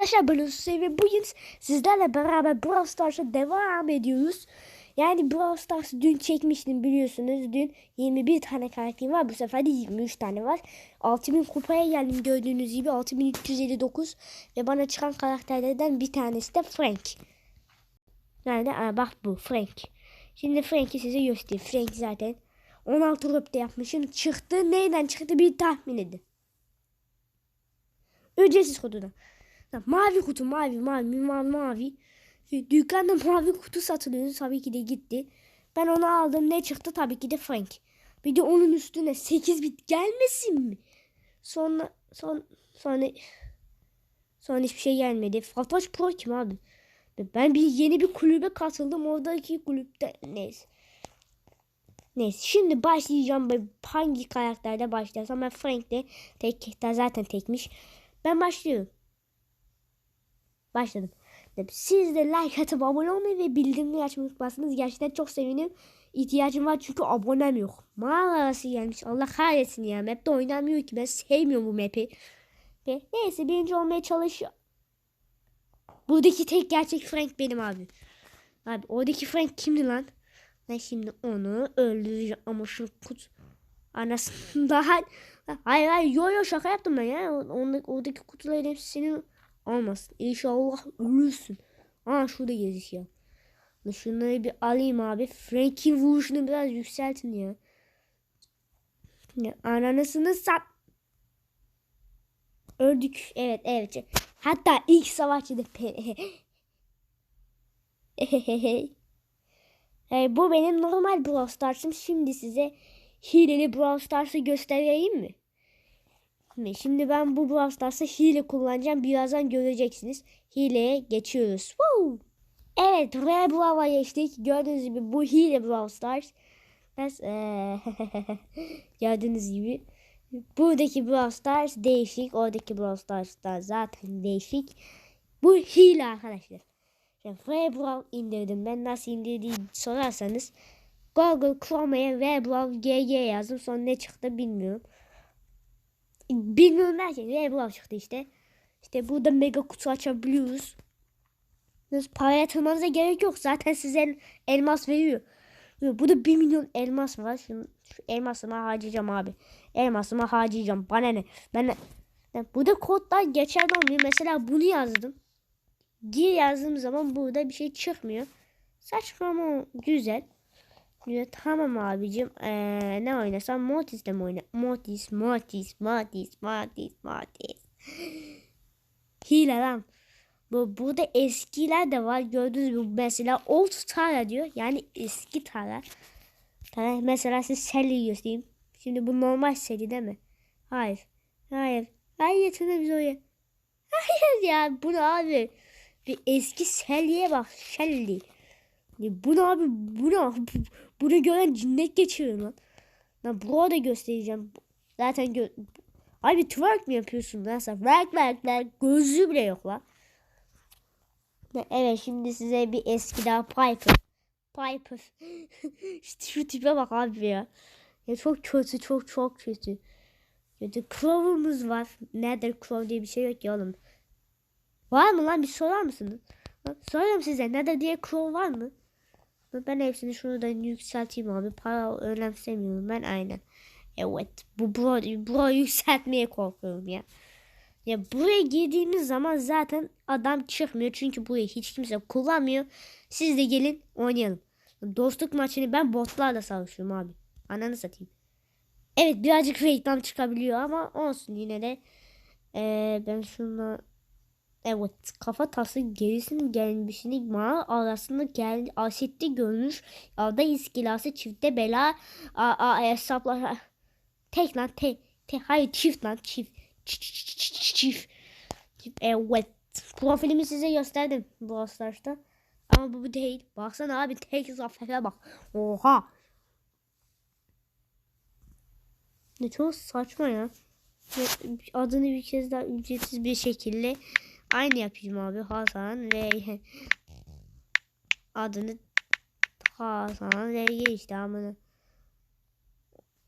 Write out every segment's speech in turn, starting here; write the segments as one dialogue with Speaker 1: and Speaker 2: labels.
Speaker 1: Arkadaşlar ben Hüseyin ve bugün sizlerle beraber Brawl Stars'a devam ediyoruz. Yani Brawl Stars'ı dün çekmiştim biliyorsunuz. Dün 21 tane karakterim var. Bu sefer de 23 tane var. 6000 kupaya geldim gördüğünüz gibi. 6359 ve bana çıkan karakterlerden bir tanesi de Frank. Yani aa, bak bu Frank. Şimdi Frank'i size göstereyim. Frank zaten 16 röpte yapmışım. Çıktı. Neyden çıktı bir tahmin edin. Ücretsiz kutudan. Mavi kutu mavi mavi mavi mavi. Dükkanda mavi kutu satılıyordu tabii ki de gitti. Ben onu aldım ne çıktı tabii ki de Frank. Bir de onun üstüne 8 bit gelmesin mi? Sonra son sonra sonra hiçbir şey gelmedi. Fataş Pro kim abi? Ben bir yeni bir kulübe katıldım. Oradaki kulüpte neyse. Neyse şimdi başlayacağım. Ben hangi karakterde başlarsam ben Frank'le tek zaten tekmiş. Ben başlıyorum. Başladım. Siz de like atıp abone olmayı ve bildirimleri açmayı unutmazsınız. Gerçekten çok sevinirim. İhtiyacım var çünkü abonem yok. Mağarası gelmiş. Allah kahretsin ya. Map'te oynamıyor ki. Ben sevmiyorum bu map'i. Ve neyse birinci olmaya çalışıyor. Buradaki tek gerçek Frank benim abi. Abi oradaki Frank kimdi lan? Ben şimdi onu öldüreceğim ama şu kut anasından hayır hayır yo yo şaka yaptım ben ya. Oradaki, kutuların hepsi senin olmasın. İnşallah ölürsün. Aa şurada geziyor. Şunları bir alayım abi. Frank'in vuruşunu biraz yükseltin ya. ya ananısını sat. Öldük. Evet evet. Hatta ilk savaşçıda e, bu benim normal Brawl Stars'ım. Şimdi size hileli Brawl Stars'ı göstereyim mi? Şimdi ben bu Brawl Stars'ta hile kullanacağım. Birazdan göreceksiniz. Hileye geçiyoruz. Woo! Evet Red Brawl'a geçtik. Gördüğünüz gibi bu hile Brawl Stars. Biraz, ee, gördüğünüz gibi. Buradaki Brawl Stars değişik. Oradaki Brawl Stars'ta zaten değişik. Bu hile arkadaşlar. Yani Red Brawl indirdim. Ben nasıl indirdiğini sorarsanız Google Chrome'ya Red Brawl GG yazdım. Sonra ne çıktı bilmiyorum. Bilmiyorum derken Red çıktı işte. İşte burada mega kutu açabiliyoruz. Biz para yatırmanıza gerek yok. Zaten size elmas veriyor. Burada 1 milyon elmas var. Şimdi şu elmasımı harcayacağım abi. Elmasımı harcayacağım. Bana ne? Ben yani burada kodlar geçerli olmuyor. Mesela bunu yazdım. Gir yazdığım zaman burada bir şey çıkmıyor. Saçma ama güzel. Güzel tamam abicim. Ee, ne oynasam Mortis'te mi oyna? Mortis, Mortis, Mortis, Mortis, Mortis. Hile lan. Bu, burada eskiler de var. Gördüğünüz gibi mesela old Tara diyor. Yani eski Tara. Tara mesela size Sally göstereyim. Şimdi bu normal Sally değil mi? Hayır. Hayır. Hayır yatırdı biz oraya. Hayır ya. Bu ne abi? Bir eski Sally'e bak. Sally. Bu ne abi? Bu ne? Bunu gören cinnet geçiriyor lan. Lan burada göstereceğim. Zaten gö Abi twerk mi yapıyorsun lan sen? Twerk twerk twerk. Gözlüğü bile yok lan. Evet şimdi size bir eski daha Piper. Piper. işte şu tipe bak abi ya. ya. Çok kötü çok çok kötü. Kötü Crow'umuz var. Nether Crow diye bir şey yok ya oğlum. Var mı lan bir sorar mısınız? Soruyorum size Nether diye Crow var mı? Ben hepsini şuradan yükselteyim abi. Para önemsemiyorum ben aynen. Evet bu bro, bro yükseltmeye korkuyorum ya. Ya buraya girdiğimiz zaman zaten adam çıkmıyor. Çünkü burayı hiç kimse kullanmıyor. Siz de gelin oynayalım. Dostluk maçını ben botlarla savaşıyorum abi. Ananı satayım. Evet birazcık reklam çıkabiliyor ama olsun yine de. Ee, ben şunu Evet kafa tası gerisinin gelmişini ma arasında gel asitli görünüş yavda istilası çifte bela a, a hesaplar tek lan tek tek hayır çift lan çift. Çift çift. Evet profilimi size gösterdim bu Stars'ta ama bu değil. Baksana abi tek zafere bak. Oha! Ne çok saçma ya. Adını bir kez daha ücretsiz bir şekilde Aynı yapayım abi. Hasan R adını Hasan R işte amına.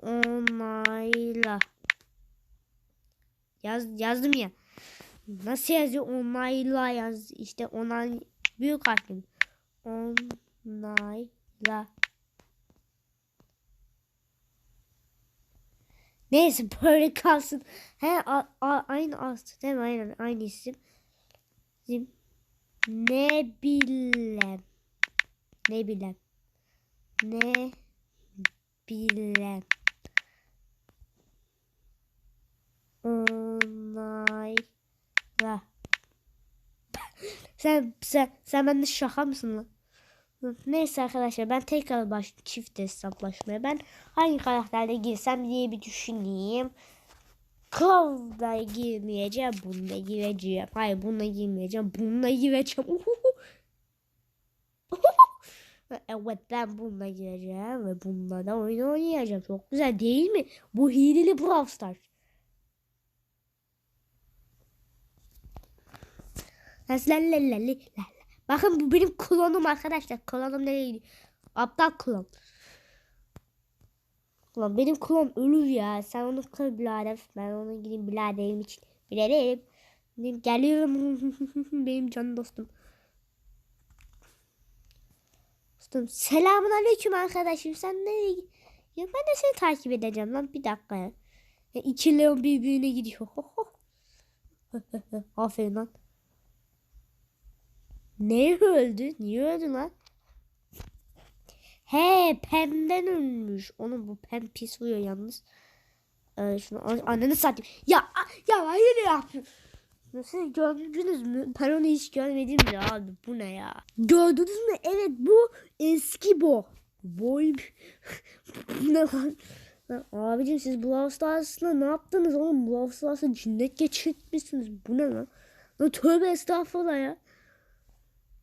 Speaker 1: Onayla. Yaz, yazdım ya. Nasıl yazıyor? Onayla yaz. İşte onay büyük harfin. Onayla. Neyse böyle kalsın. He a, a, aynı as değil mi? Aynen aynı isim. Ne bilem. Ne bilem. Ne bilem. Onayla. sen sen sen bende şaka mısın lan? Neyse arkadaşlar ben tekrar baş çift hesaplaşmaya. Ben hangi karakterle girsem diye bir düşüneyim. Cloud'la girmeyeceğim. Bununla gireceğim. Hayır bununla girmeyeceğim. Bununla gireceğim. evet ben bununla gireceğim. Ve bununla da oyun oynayacağım. Çok güzel değil mi? Bu hileli Brawl Stars. Bakın bu benim klonum arkadaşlar. Klonum gidiyor? Aptal klon. Ulan benim klon ölür ya. Sen onu kır birader. Ben onu gideyim biraderim için. Biraderim. Benim geliyorum. benim can dostum. Dostum selamun aleyküm arkadaşım. Sen nereye Ya ben de seni takip edeceğim lan. Bir dakika ya. ya iki leon birbirine gidiyor. Aferin lan. Ne öldü? Niye öldü lan? He Pem'den ölmüş. Onun bu Pem pis vuruyor yalnız. Ee, şunu anneni satayım. Ya ya hayır ya. Nasıl gördünüz mü? Ben onu hiç görmedim ya abi. Bu ne ya? Gördünüz mü? Evet bu eski bu. Boy. ne lan? Abicim siz Brawl Stars'la ne yaptınız oğlum? Brawl Stars'la cinnet geçirtmişsiniz. Bu ne lan? Lan tövbe estağfurullah ya.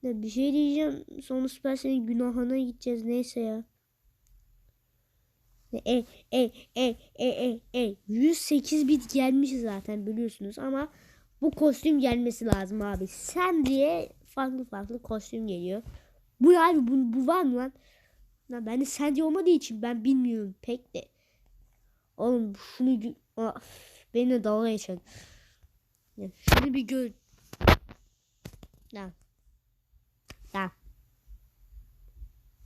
Speaker 1: Ya bir şey diyeceğim. Sonra Supercell'in günahına gideceğiz. Neyse ya. E e e e e e 108 bit gelmiş zaten biliyorsunuz ama bu kostüm gelmesi lazım abi. Sen diye farklı farklı kostüm geliyor. Bu abi bu, bu var mı lan? Ya ben de sence olmadığı için ben bilmiyorum pek de. Oğlum şunu ah, beni dalga geçen. Şunu bir gör. Lan. Lan.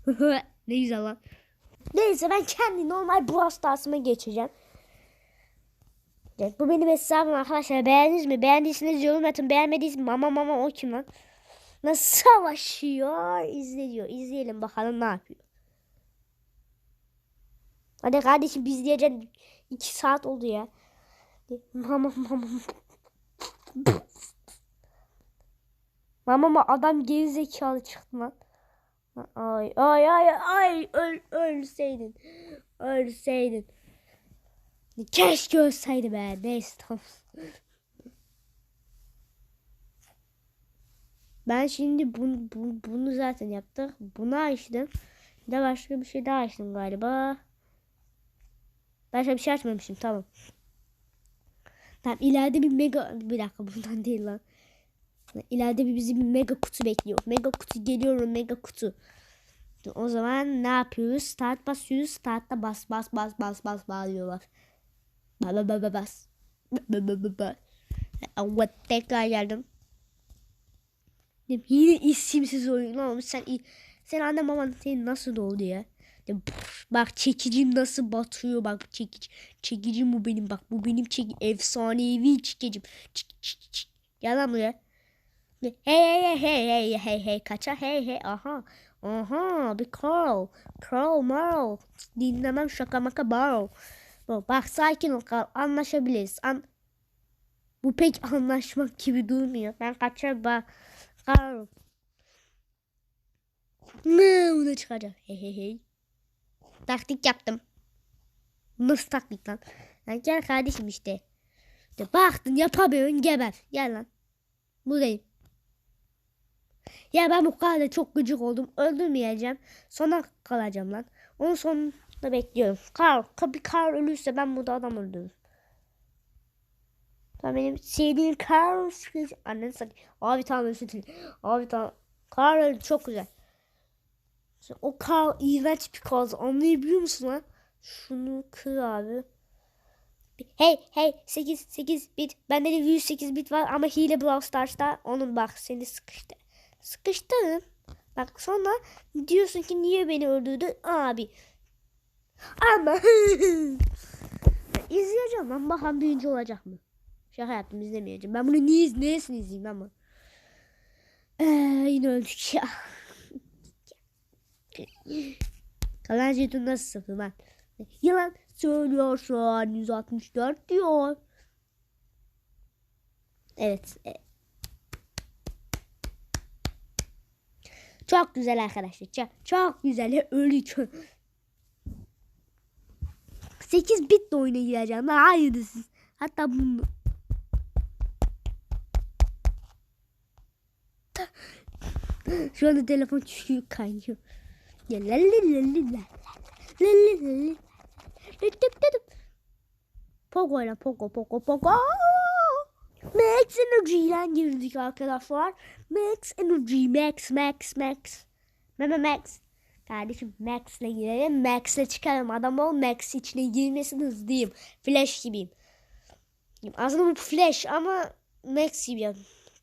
Speaker 1: ne güzel lan. Neyse ben kendi normal Brawl geçeceğim. Evet, bu benim hesabım arkadaşlar. Beğendiniz mi? Beğendiyseniz yorum atın. Beğenmediyseniz mama mama o kim lan? Nasıl savaşıyor? İzliyor. İzleyelim bakalım ne yapıyor. Hadi kardeşim biz diyeceğim. 2 saat oldu ya. Mama mama. Mama adam geri zekalı çıktı lan. Ay ay ay ay öl, ölseydin. Ölseydin. Keşke ölseydi be. Neyse tamam. Ben şimdi bunu, bunu, bunu zaten yaptık. Bunu açtım. Bir de başka bir şey daha açtım galiba. Başka bir şey açmamışım tamam. Tamam ileride bir mega bir dakika bundan değil lan. İleride bir bizi bir mega kutu bekliyor. Mega kutu geliyor mega kutu. O zaman ne yapıyoruz? Start basıyoruz. Start'ta bas bas bas bas bas bağlıyorlar. Bas bas bas bas. bas. Evet tekrar geldim. Yine isimsiz oyun olmuş. Sen sen annem baban senin nasıl oldu ya? Bak çekicim nasıl batıyor bak çekici. Çekicim bu benim bak bu benim çekici. Efsanevi çekicim. Çek, çek, çek. Gel lan buraya. Hey hey hey hey hey hey kaça hey hey aha. Aha bir Carl. Carl Marl. Dinlemem şaka maka Barl. Bak sakin ol Carl anlaşabiliriz. An Bu pek anlaşmak gibi durmuyor. Ben kaçar bak. Carl. Ne bunu çıkacak. Hey hey hey. Taktik yaptım. Nasıl taktik lan? Lan gel kardeşim işte. İşte baktın yapamıyorsun geber. Gel lan. Buradayım. Ya ben bu kadar çok gıcık oldum. Öldürmeyeceğim. Sona kalacağım lan. Onun sonunda bekliyorum. Kar, bir kar ölürse ben burada adam öldürürüm. Tamam benim sevdiğim kar annen satayım. Abi tamam özür. Abi tamam. Kar öldü çok güzel. O kar iğrenç bir kar. Anlayabiliyor musun lan? Şunu kır abi. Hey hey 8 8 bit. Bende de 108 bit var ama hile Brawl Stars'ta onun bak seni sıkıştı. Sıkıştın. Bak sonra diyorsun ki niye beni öldürdü abi. Ama izleyeceğim lan bakalım birinci olacak mı? Şaka yaptım izlemeyeceğim. Ben bunu niye neyesini izleyeyim ama. Ee, yine öldük ya. Kalan jeton nasıl sıfır lan? Yalan söylüyor şu an 164 diyor. Evet. e- Çok güzel arkadaşlar. Çok, çok güzel. Ölü çok. 8 bit de oyuna gireceğim. Hayır. Hatta bunu. Şu anda telefon çünkü kaynıyor. Ya la la la la la. La la la la. Pogo ile pogo pogo pogo. Max Energy'den girdik arkadaşlar. Max Energy Max Max Max. Meme Max. Kardeşim Max'le girelim. Max'le çıkarım. Adam ol Max içine girmesini hızlıyım. Flash gibiyim. Aslında bu Flash ama Max gibiyim.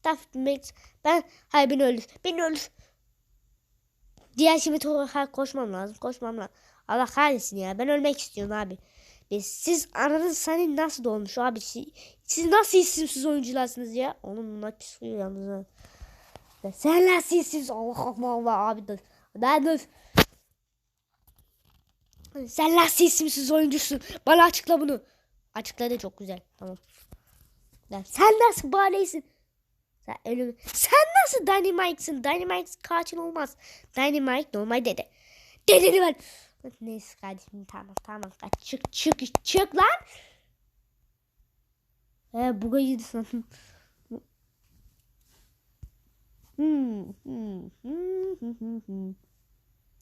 Speaker 1: Taf Max. Ben hayır beni öldür. Beni öldür. Diğer şimdi koşmam lazım. Koşmam lazım. Allah kahretsin ya. Ben ölmek istiyorum abi. Biz, siz aranız senin nasıl dolmuş abi? Siz, nasıl isimsiz oyuncularsınız ya? Onun ne pis yalnız ha. Sen nasıl isimsiz? Allah Allah Allah abi. Ben dur. Sen nasıl isimsiz oyuncusun? Bana açıkla bunu. Açıkladı çok güzel. Tamam. Ya sen nasıl böylesin? Sen, ölüm. sen nasıl Dynamite'sın? Dynamite katil olmaz. Dynamite normal dede. Dedeni ben. Neyse kardeşim tamam tamam kaç çık çık çık lan. He buga girdi sanırım. Hmm, hmm, hmm, hmm, hmm, hmm.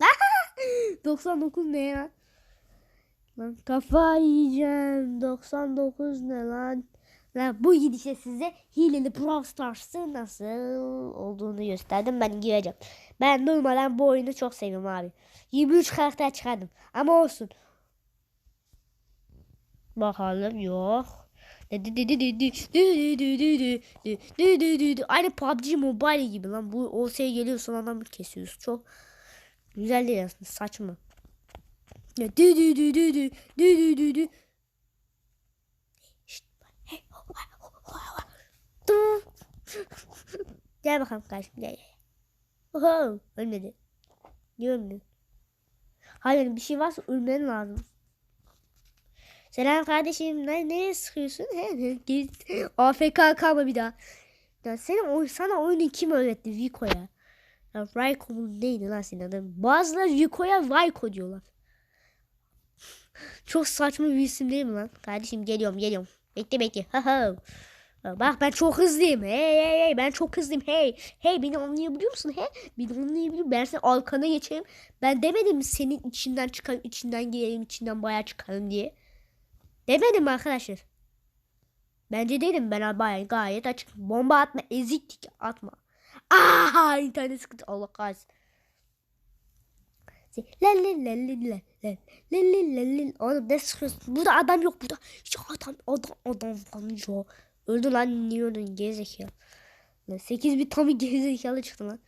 Speaker 1: 99 ne ya? Lan kafa yiyeceğim. 99 ne lan? Lan bu gidişe size hileli Brawl Stars'ı nasıl olduğunu gösterdim. Ben gireceğim. Ben durmadan bu oyunu çok seviyorum abi. 23 karakter çıkardım. Ama olsun. Bakalım yok. Aynı PUBG Mobile gibi lan. Bu olsaya geliyor son adamı kesiyoruz. Çok güzel değil aslında. Saçma. Gel bakalım kardeşim gel. Oho ölmedi. Niye ölmedi? Hayır bir şey varsa ölmen lazım. Selam kardeşim. Ne, nereye sıkıyorsun? He, git. AFK kalma bir daha. Ya senin oy, sana oyunu kim öğretti Vico'ya? Ya Rayko mu neydi lan senin adın? Bazıları Vico'ya Rayko diyorlar. Çok saçma bir isim değil mi lan? Kardeşim geliyorum geliyorum. Bekle bekle. Ha ha. Bak ben çok hızlıyım. Hey hey hey ben çok hızlıyım. Hey hey beni anlayabiliyor musun? He beni anlayabiliyor Ben senin arkana geçerim. Ben demedim mi senin içinden çıkarım, içinden girerim, içinden bayağı çıkarım diye. Demedim mi arkadaşlar? Bence dedim ben bayağı gayet açık. Bomba atma eziktik atma. Aha internet sıkıntı Allah kahretsin. Lel lel lel lel lel lel lel lel Oğlum ne sıkıyorsun? Burada adam yok burada. Hiç adam adam adam falan. Öldü lan öldün gerizekalı. 8 bir tam gerizekalı çıktı lan.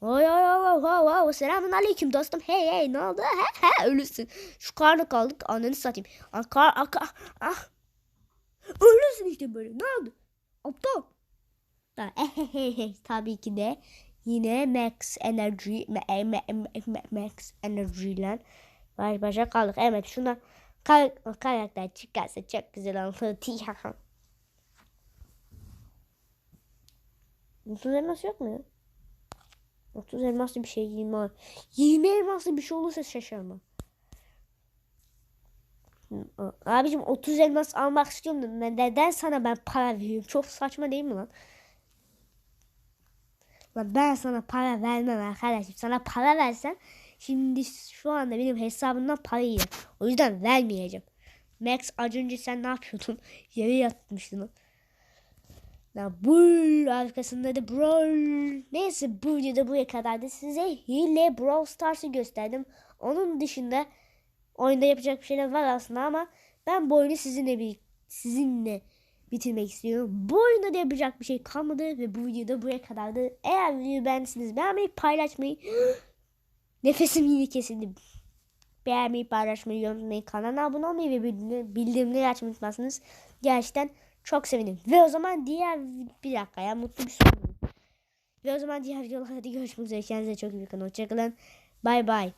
Speaker 1: Oy oy oy oy oy selamun aleyküm dostum. Hey hey ne oldu? He he ölürsün. Şu karnı kaldık ananı satayım. Akar akar ah. Ölürsün işte böyle ne oldu? Aptal. Da, tabii ki de yine Max Energy Max Energy ile baş başa kaldık. Evet şuna kar karakter çıkarsa çok güzel olur. 30 elmas yok mu ya? 30 elmaslı bir şey 20 var. 20 elmaslı bir şey olursa şaşırmam. Abicim 30 elmas almak istiyorum da neden sana ben para veriyorum? Çok saçma değil mi lan? Lan ben sana para vermem arkadaşım. Sana para versem şimdi şu anda benim hesabımdan para yiyor. O yüzden vermeyeceğim. Max az önce sen ne yapıyordun? Yere yatmıştın. Ya bu arkasında da Brawl. Neyse bu videoda buraya kadar da size hile Brawl Stars'ı gösterdim. Onun dışında oyunda yapacak bir şeyler var aslında ama ben bu oyunu sizinle bir sizinle bitirmek istiyorum. Bu oyunda da yapacak bir şey kalmadı ve bu videoda buraya kadardı. Eğer videoyu beğendiyseniz beğenmeyi, paylaşmayı nefesim yine kesildi. Beğenmeyi, paylaşmayı, yorum yapmayı, kanala abone olmayı ve bildirimleri açmayı unutmazsınız. Gerçekten çok sevinirim. Ve o zaman diğer bir dakika ya mutlu bir son. Ve o zaman diğer videolarda görüşmek üzere. Kendinize çok iyi bakın. Hoşçakalın. Bay bay.